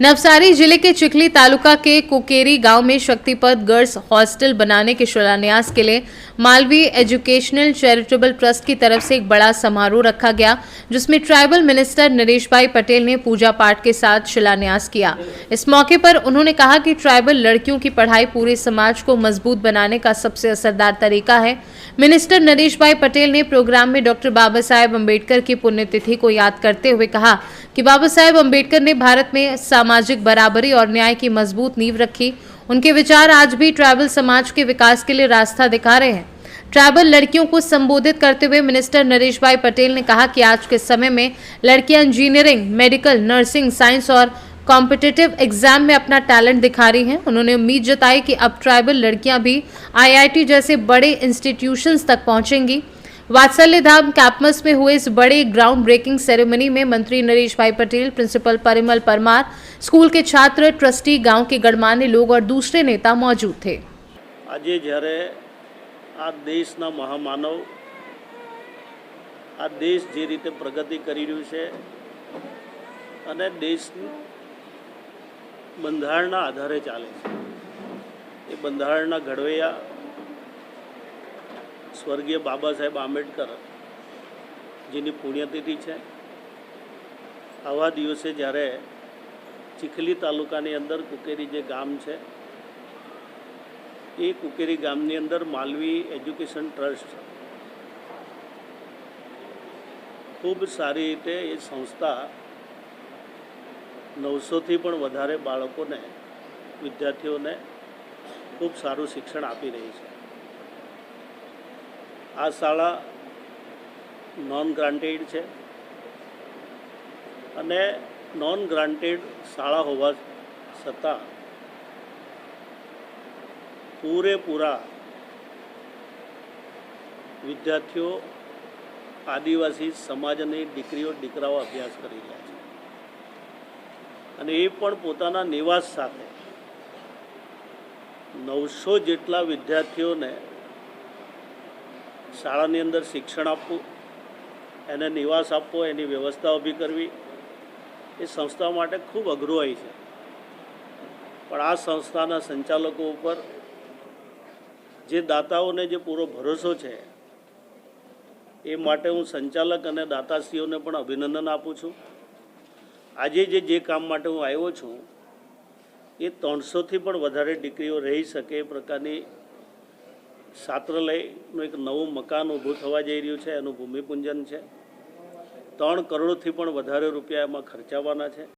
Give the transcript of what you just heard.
नवसारी ज़िले के चिखली तालुका के कुकेरी गाँव में शक्तिपथ गर्ल्स हॉस्टल बनाने के शिलान्यास के लिए मालवी एजुकेशनल चैरिटेबल ट्रस्ट की तरफ़ से एक बड़ा समारोह रखा गया, जिसमें ट्राइबल मिनिस्टर नरेश भाई पटेल ने पूजा पाठ के साथ शिलान्यास किया। इस मौके पर उन्होंने कहा कि ट्राइबल लड़कियों की पढ़ाई पूरे समाज को मज़बूत बनाने का सबसे असरदार तरीका है। मिनिस्टर नरेश भाई पटेल ने प्रोग्राम में डॉक्टर बाबा साहेब अंबेडकर की पुण्यतिथि को याद करते हुए कहा कि बाबा साहेब अंबेडकर ने भारत में सामाजिक बराबरी और न्याय की मज़बूत नींव रखी। उनके विचार आज भी ट्राइबल समाज के विकास के लिए रास्ता दिखा रहे हैं। ट्राइबल लड़कियों को संबोधित करते हुए मिनिस्टर नरेश भाई पटेल ने कहा कि आज के समय में लड़कियाँ इंजीनियरिंग मेडिकल नर्सिंग साइंस और कॉम्पिटिटिव एग्ज़ाम में अपना टैलेंट दिखा रही हैं। उन्होंने उम्मीद जताई कि अब ट्राइबल लड़कियाँ भी आईआईटी जैसे बड़े इंस्टीट्यूशंस तक पहुंचेंगी। वात्सल्य धाम कैंपस में हुए इस बड़े ग्राउंड ब्रेकिंग सेरेमनी में मंत्री नरेश भाई पटेल प्रिंसिपल परिमल परमार स्कूल के छात्र ट्रस्टी गांव के गणमान्य लोग और दूसरे नेता मौजूद थे આજે જ્યારે આ દેશના મહામાનવ આ દેશ જે રીતે પ્રગતિ કરી રહ્યું છે અને દેશ બંધારણના આધારે ચાલે છે એ બંધારણના ઘડવૈયા સ્વર્ગીય બાબા સાહેબ આંબેડકર, જેની પુણ્યતિથિ છે. આવા દિવસે જ્યારે ચીખલી તાલુકાની અંદર કુકેરી જે ગામ છે, એ કુકેરી ગામની અંદર માલવી એજ્યુકેશન ટ્રસ્ટ ખૂબ સારી રીતે એ સંસ્થા નવસોથી પણ વધારે બાળકોને, વિદ્યાર્થીઓને ખૂબ સારું શિક્ષણ આપી રહી છે. આ શાળા નોન ગ્રાન્ટેડ છે. અને નોન ગ્રાન્ટેડ શાળા હોવા છતાં પૂરેપૂરા વિદ્યાર્થીઓ આદિવાસી સમાજની દીકરીઓ, દીકરાઓ અભ્યાસ કરી રહ્યા છે. અને એ પણ પોતાના નિવાસ સાથે નવસો જેટલા વિદ્યાર્થીઓને શાળાની અંદર શિક્ષણ આપવું, એને નિવાસ આપવો, એની વ્યવસ્થા ઊભી કરવી, એ સંસ્થા માટે ખૂબ અઘરું હોય છે. પણ આ સંસ્થાના સંચાલકો ઉપર જે દાતાઓને જે પૂરો ભરોસો છે, એ માટે હું સંચાલક અને દાતાશ્રીઓને પણ અભિનંદન આપું છું. આજે જે જે કામ માટે હું આવ્યો છું, એ ત્રણસોથી પણ વધારે ડિગ્રીઓ રહી શકે એ પ્રકારની છાત્રાલયનું એક નવું મકાન ઊભું થવા જઈ રહ્યું છે, એનું ભૂમિપૂજન છે. ત્રણ કરોડથી પણ વધારે રૂપિયા એમાં ખર્ચાવાના છે.